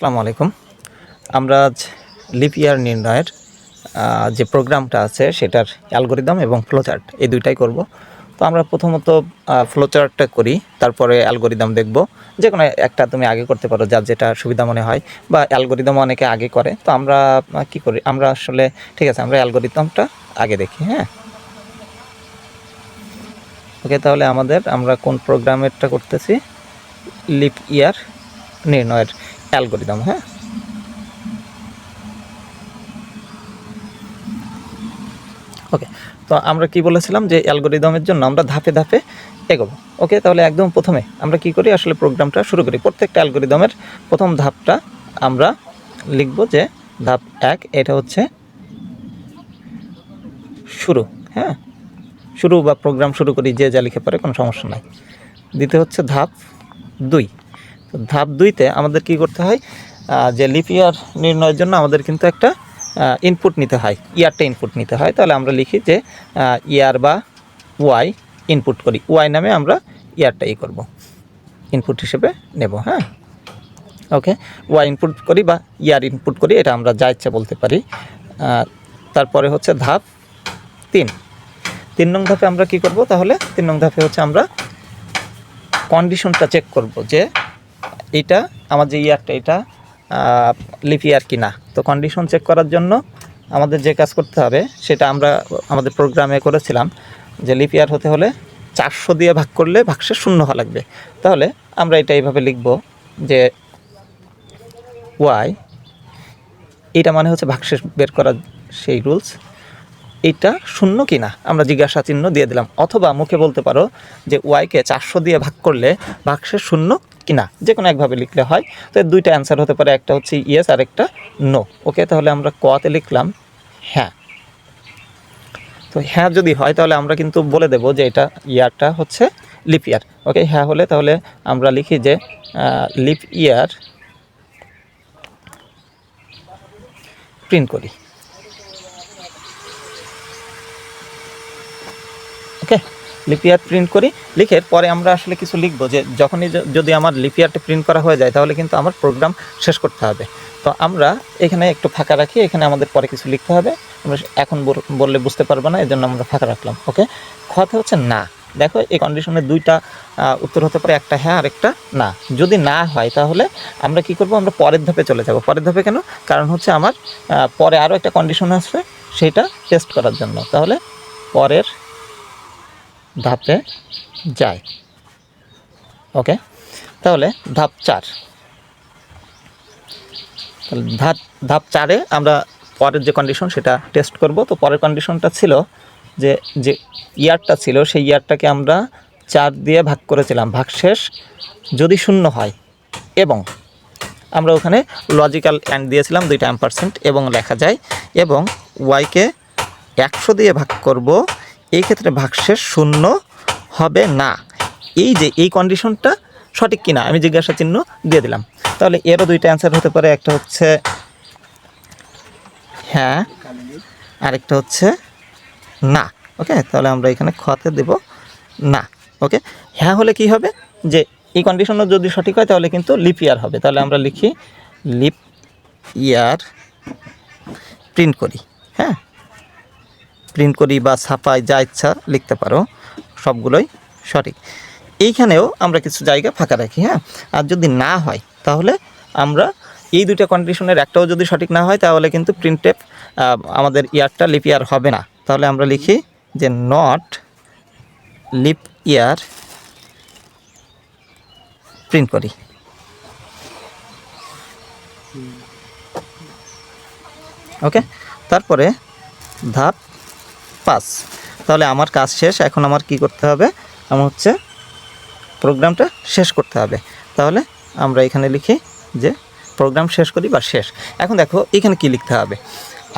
আসসালামু আলাইকুম। আমরা আজ লিপ ইয়ার নির্ণয়ের যে প্রোগ্রামটা আছে সেটার অ্যালগোরিদম এবং ফ্লোচার্ট, এই দুইটাই করব। তো আমরা প্রথমত ফ্লোচার্টটা করি, তারপরে অ্যালগোরিদম দেখব। যে কোনো একটা তুমি আগে করতে পারো, যার যেটা সুবিধা মনে হয়, বা অ্যালগোরিদম অনেকে আগে করে। তো আমরা কি করি? আমরা আসলে, ঠিক আছে, আমরা অ্যালগোরিদমটা আগে দেখি হ্যাঁ? ওকে, তাহলে আমাদের, আমরা কোন প্রোগ্রামেরটা করতেছি? লিপ ইয়ার নির্ণয়ের। অ্যালগোরিদম হ্যাঁ? ওকে তো আমরা কি বলেছিলাম যে অ্যালগোরিদমের জন্য আমরা ধাপে ধাপে এগোবো। ওকে তাহলে একদম প্রথমে আমরা কি করি? আসলে প্রোগ্রামটা শুরু করি। প্রত্যেকটা অ্যালগোরিদমের প্রথম ধাপটা আমরা লিখব যে ধাপ এক, এটা হচ্ছে শুরু হ্যাঁ? শুরু বা প্রোগ্রাম শুরু করি, যে যা লিখে পারে কোনো সমস্যা নাই। দ্বিতীয় হচ্ছে ধাপ দুই। ধাপ দুইতে আমাদের কি করতে হয় যে লিপ ইয়ার নির্ণয়ের জন্য আমাদের কিন্তু একটা ইনপুট নিতে হয়, ইয়ারটা ইনপুট নিতে হয়। তাহলে আমরা লিখি যে ইয়ার বা ওয়াই ইনপুট করি। ওয়াই নামে আমরা ইয়ারটা ই করব। ইনপুট হিসেবে নেব হ্যাঁ? ওকে ওয়াই ইনপুট করি বা ইয়ার ইনপুট করি, এটা আমরা যা ইচ্ছা বলতে পারি। তারপরে হচ্ছে ধাপ তিন। তিন নং ধাপে আমরা কি করব? তাহলে তিন নং ধাপে হচ্ছে আমরা কন্ডিশনটা চেক করব যে এটা, আমার যে ইয়ারটা এটা লিপ ইয়ার কি না তো কন্ডিশন চেক করার জন্য আমাদের যে কাজ করতে হবে, সেটা আমরা আমাদের প্রোগ্রামে করেছিলাম, যে লিপ ইয়ার হতে হলে চারশো দিয়ে ভাগ করলে ভাগশেষ শূন্য হওয়া লাগবে। তাহলে আমরা এটা এইভাবে লিখব যে ওয়াই এটা মানে হচ্ছে ভাগশেষ বের করার সেই রুলস এটা শূন্য কি না আমরা জিজ্ঞাসা চিহ্ন দিয়ে দিলাম। অথবা মুখে বলতে পারো যে ওয়াইকে চারশো দিয়ে ভাগ করলে ভাগশেষ শূন্য কি না যে কোনো একভাবে লিখলে হয়। তো দুইটা অ্যান্সার হতে পারে, একটা হচ্ছে ইয়েস আর একটা নো ওকে তাহলে আমরা কতে লিখলাম হ্যাঁ। তো হ্যাঁ যদি হয়, তাহলে আমরা কিন্তু বলে দেব যে এটা ইয়ারটা হচ্ছে লিপ ইয়ার ওকে হ্যাঁ হলে তাহলে আমরা লিখি যে লিপ ইয়ার প্রিন্ট করি ওকে লিপিয়ার প্রিন্ট করি, লিখে পরে আমরা আসলে কিছু লিখব যে যখনই যদি আমার লিপিয়ারটা প্রিন্ট করা হয়ে যায় তাহলে কিন্তু আমার প্রোগ্রাম শেষ করতে হবে। তো আমরা এখানে একটু ফাঁকা রাখি, এখানে আমাদের পরে কিছু লিখতে হবে। আমরা এখন বললে বুঝতে পারব না এই জন্য আমরা ফাঁকা রাখলাম ওকে খতে হচ্ছে না। দেখো এই কন্ডিশনের দুইটা উত্তর হতে পারে, একটা হ্যাঁ আর একটা না। যদি না হয় তাহলে আমরা কি করব? আমরা পরের ধাপে চলে যাব। পরের ধাপে কেন? কারণ হচ্ছে আমার পরে আরও একটা কন্ডিশন আসবে, সেটা টেস্ট করার জন্য। তাহলে পরের ধাপে যায়। ওকে? তাহলে ধাপ চার। তাহলে ধাপ ধাপ চারে আমরা পরের যে কন্ডিশন সেটা টেস্ট করব। তো পরের কন্ডিশনটা ছিল যে যে ইয়ারটা ছিল, সেই ইয়ারটাকে আমরা চার দিয়ে ভাগ করেছিলাম। ভাগশেষ যদি শূন্য হয়। এবং আমরা ওখানে লজিক্যাল অ্যান্ড দিয়েছিলাম দুইটা পার্সেন্ট এবং লেখা যায়। এবং ওয়াইকে একশো দিয়ে ভাগ করব। এই ক্ষেত্রে ভাগশেষ শূন্য হবে না। এই যে, এই কন্ডিশনটা সঠিক কিনা, আমি জিজ্ঞাসা চিহ্ন দিয়ে দিলাম। তাহলে এরও দুইটা অ্যান্সার হতে পারে, একটা হচ্ছে হ্যাঁ আরেকটা হচ্ছে না। ওকে, তাহলে আমরা এখানে খতে দেব না। ওকে হ্যাঁ হলে কি হবে? যে, এই কন্ডিশনও যদি সঠিক হয়, তাহলে কিন্তু লিপ ইয়ার হবে। তাহলে আমরা লিখি লিপ ইয়ার প্রিন্ট করি হ্যাঁ? প্রিন্ট করি বা ছাপাই যা ইচ্ছা লিখতে পারো, সবগুলোই সঠিক। এইখানেও আমরা কিছু জায়গা ফাঁকা রাখি হ্যাঁ? আর যদি না হয়, তাহলে আমরা এই দুইটা কন্ডিশনের একটাও যদি সঠিক না হয়, তাহলে কিন্তু প্রিন্টেপ আমাদের ইয়ারটা লিপ ইয়ার হবে না। তাহলে আমরা লিখি যে নট লিপ ইয়ার প্রিন্ট করি। ওকে তারপরে ধাপ পাস। তাহলে আমার কাজ শেষ, এখন আমার কি করতে হবে? আমার হচ্ছে প্রোগ্রামটা শেষ করতে হবে। তাহলে আমরা এখানে লিখি যে প্রোগ্রাম শেষ করি বা শেষ। এখন দেখো, এখানে কি লিখতে হবে?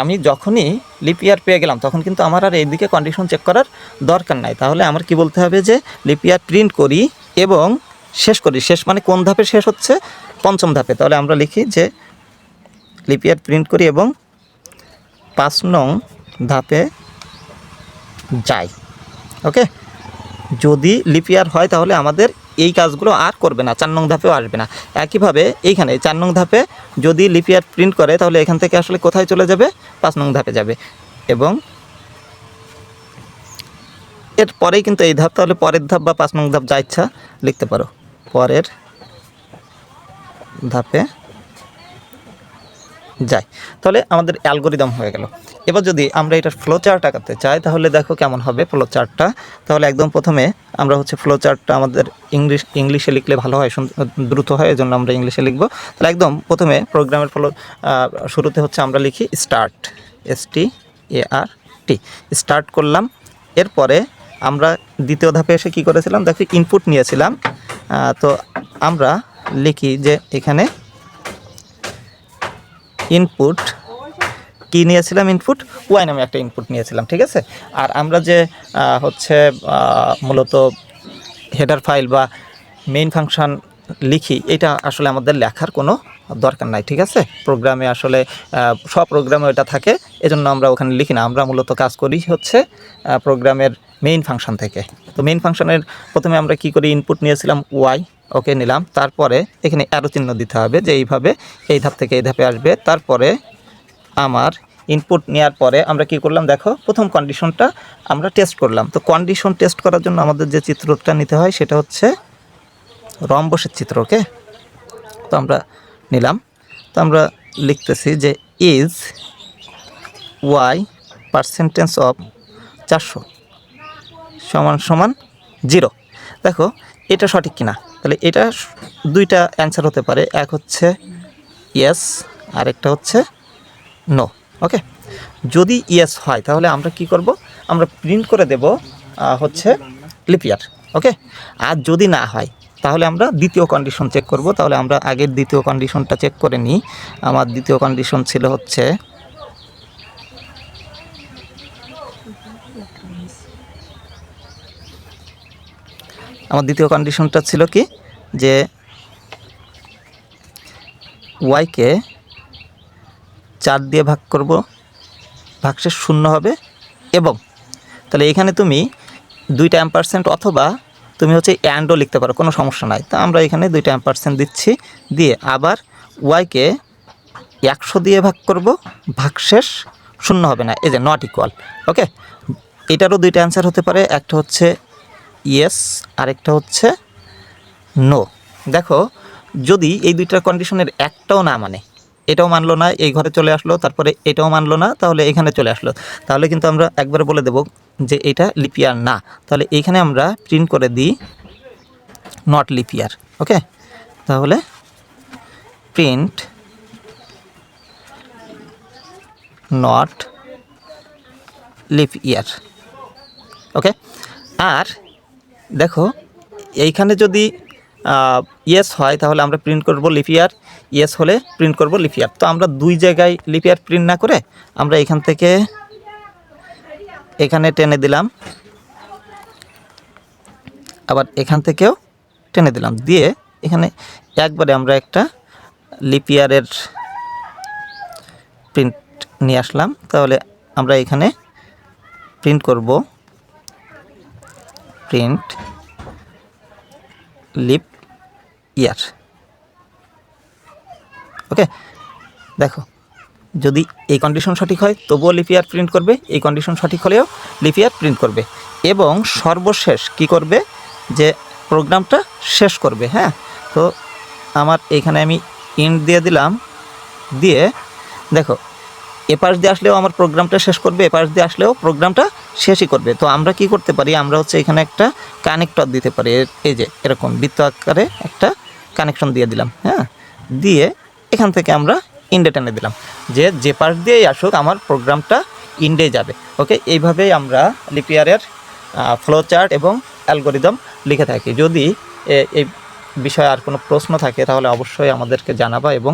আমি যখনই লিপিয়ার পেয়ে গেলাম, তখন কিন্তু আমার আর এইদিকে কন্ডিশন চেক করার দরকার নাই। তাহলে আমার কি বলতে হবে যে লিপিয়ার প্রিন্ট করি এবং শেষ করি। শেষ মানে কোন ধাপে শেষ হচ্ছে? পঞ্চম ধাপে। তাহলে আমরা লিখি যে লিপিয়ার প্রিন্ট করি এবং পাঁচ নং ধাপে যাই ওকে যদি লিপিয়ার হয় তাহলে আমাদের এই কাজগুলো আর করবে না, চার নং ধাপেও আসবে না। একইভাবে এইখানে চার নং ধাপে যদি লিপিয়ার প্রিন্ট করে তাহলে এখান থেকে আসলে কোথায় চলে যাবে? পাঁচ নং ধাপে যাবে। এবং এর পরেই কিন্তু এই ধাপ, তাহলে পরের ধাপ বা পাঁচ নং ধাপ যা ইচ্ছা লিখতে পারো। পরের ধাপে যায়। তাহলে আমাদের অ্যালগোরিদম হয়ে গেল। এবার যদি আমরা এটার ফ্লো চার্ট আঁকাতে চাই, তাহলে দেখো কেমন হবে ফ্লো চার্টটা তাহলে একদম প্রথমে আমরা হচ্ছে ফ্লো চার্টটা আমাদের ইংলিশ ইংলিশে লিখলে ভালো হয় দ্রুত হয়, এই জন্য আমরা ইংলিশে লিখব। তাহলে একদম প্রথমে প্রোগ্রামের ফ্লো শুরুতে হচ্ছে আমরা লিখি start S T A R T start করলাম, এরপরে আমরা দ্বিতীয় ধাপে এসে কী করেছিলাম? দেখো ইনপুট নিয়েছিলাম। তো আমরা লিখি যে এখানে ইনপুট কি নিয়েছিলাম ইনপুট ওয়াই নামে একটা ইনপুট নিয়েছিলাম, ঠিক আছে? আর আমরা যে হচ্ছে মূলত হেডার ফাইল বা মেইন ফাংশন লিখি, এটা আসলে আমাদের লেখার কোনো দরকার নাই, ঠিক আছে? প্রোগ্রামে আসলে সব প্রোগ্রামে এটা থাকে, এজন্য আমরা ওখানে লিখি না। আমরা মূলত কাজ করি হচ্ছে প্রোগ্রামের মেইন ফাংশন থেকে। তো মেইন ফাংশনের প্রথমে আমরা কি করি? ইনপুট নিয়েছিলাম ওয়াই ওকে নিলাম। তারপরে এখানে অ্যারো চিহ্ন দিতে হবে যে এইভাবে এই ধাপ থেকে এই ধাপে আসবে। তারপরে আমার ইনপুট নেওয়ার পরে আমরা কি করলাম? দেখো, প্রথম কন্ডিশনটা আমরা টেস্ট করলাম। তো কন্ডিশন টেস্ট করার জন্য আমাদের যে চিত্রটা নিতে হয়, সেটা হচ্ছে রম্বসের চিত্র, ওকে? তো আমরা নিলাম। তো আমরা লিখতেছি যে ইজ ওয়াই পার্সেন্টেজ অফ চারশো সমান সমান জিরো। দেখো, এটা সঠিক কিনা? তাহলে এটা দুইটা অ্যান্সার হতে পারে। এক হচ্ছে ইয়েস আর একটা হচ্ছে নো ওকে যদি ইয়েস হয়, তাহলে আমরা কি করব? আমরা প্রিন্ট করে দেব হচ্ছে লিপিয়ার ওকে আর যদি না হয়, তাহলে আমরা দ্বিতীয় কন্ডিশন চেক করব। তাহলে আমরা আগের দ্বিতীয় কন্ডিশনটা চেক করে নিই। আমার দ্বিতীয় কন্ডিশন ছিল হচ্ছে আমার দ্বিতীয় কন্ডিশনটা ছিল কি? যে ওয়াইকে চার দিয়ে ভাগ করব। ভাগশেষ শূন্য হবে। এবং তাহলে এখানে তুমি দুইটা অ্যাম্পারসেন্ট অথবা তুমি হচ্ছে অ্যান্ডও লিখতে পারো, কোনো সমস্যা নাই। তা আমরা এখানে দুইটা অ্যাম্পারসেন্ট দিচ্ছি, দিয়ে আবার ওয়াইকে একশো দিয়ে ভাগ করব, ভাগশেষ শূন্য হবে না, এই যে নট ইকুয়াল ওকে এটারও দুইটা অ্যান্সার হতে পারে, একটা হচ্ছে ইয়েস আরেকটা হচ্ছে নো দেখো, যদি এই দুইটা কন্ডিশনের একটাও না মানে এটাও মানলো না, এই ঘরে চলে আসলো, তারপরে এটাও মানলো না, তাহলে এখানে চলে আসলো। তাহলে কিন্তু আমরা একবার বলে দেব যে এটা লিপিয়ার না। তাহলে এইখানে আমরা প্রিন্ট করে দিই নট লিপিয়ার ওকে তাহলে print not leap year okay আর দেখো, এইখানে যদি ইয়েস হয়, তাহলে আমরা প্রিন্ট করব লিপিয়ার ইয়েস হলে প্রিন্ট করব লিপিয়ার। তো আমরা দুই জায়গায় লিপিয়ার প্রিন্ট না করে আমরা এখান থেকে এখানে টেনে দিলাম। আবার এখান থেকেও টেনে দিলাম। দিয়ে এখানে একবারে আমরা একটা লিপিয়ারের প্রিন্ট নিয়ে আসলাম। তাহলে আমরা এখানে প্রিন্ট করব। প্রিন্ট লিপ ইয়ার ওকে দেখো, যদি এই কন্ডিশন সঠিক হয়, তবুও লিপিয়ার প্রিন্ট করবে, এই কন্ডিশন সঠিক হলেও লিপিয়ার প্রিন্ট করবে। এবং সর্বশেষ কি করবে? যে প্রোগ্রামটা শেষ করবে হ্যাঁ? তো আমার এখানে আমি ইন্ট দিয়ে দিলাম, দিয়ে দেখো, এপাশ দিয়ে আসলেও আমার প্রোগ্রামটা শেষ করবে, এপাশ দিয়ে আসলেও প্রোগ্রামটা শেষই করবে। তো আমরা কি করতে পারি? আমরা হচ্ছে এখানে একটা কানেক্টর দিতে পারি। এই যে, এরকম বৃত্ত আকারে একটা কানেকশন দিয়ে দিলাম হ্যাঁ? দিয়ে এখান থেকে আমরা ইন্ডে টেনে দিলাম। যে যে পাশ দিয়েই আসুক, আমার প্রোগ্রামটা ইন্ডে যাবে। ওকে? এইভাবেই আমরা লিপিয়ারের ফ্লো চার্ট এবং অ্যালগোরিদম লিখে থাকি। যদি এই বিষয়ে আর কোনো প্রশ্ন থাকে, তাহলে অবশ্যই আমাদেরকে জানাবা এবং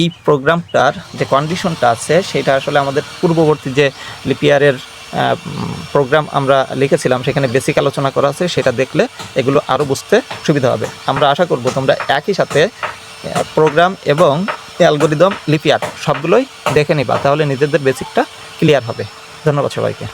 এই প্রোগ্রামটার যে কন্ডিশনটা আছে, সেটা আসলে আমাদের পূর্ববর্তী যে লিপিয়ারের প্রোগ্রাম আমরা লিখেছিলাম, সেখানে বেসিক আলোচনা করা আছে, সেটা দেখলে এগুলো আরও বুঝতে সুবিধা হবে। আমরা আশা করব তোমরা একই সাথে প্রোগ্রাম এবং অ্যালগোরিদম লিপিয়ার সবগুলোই দেখে নিবা। তাহলে নিজেদের বেসিকটা ক্লিয়ার হবে। ধন্যবাদ সবাইকে।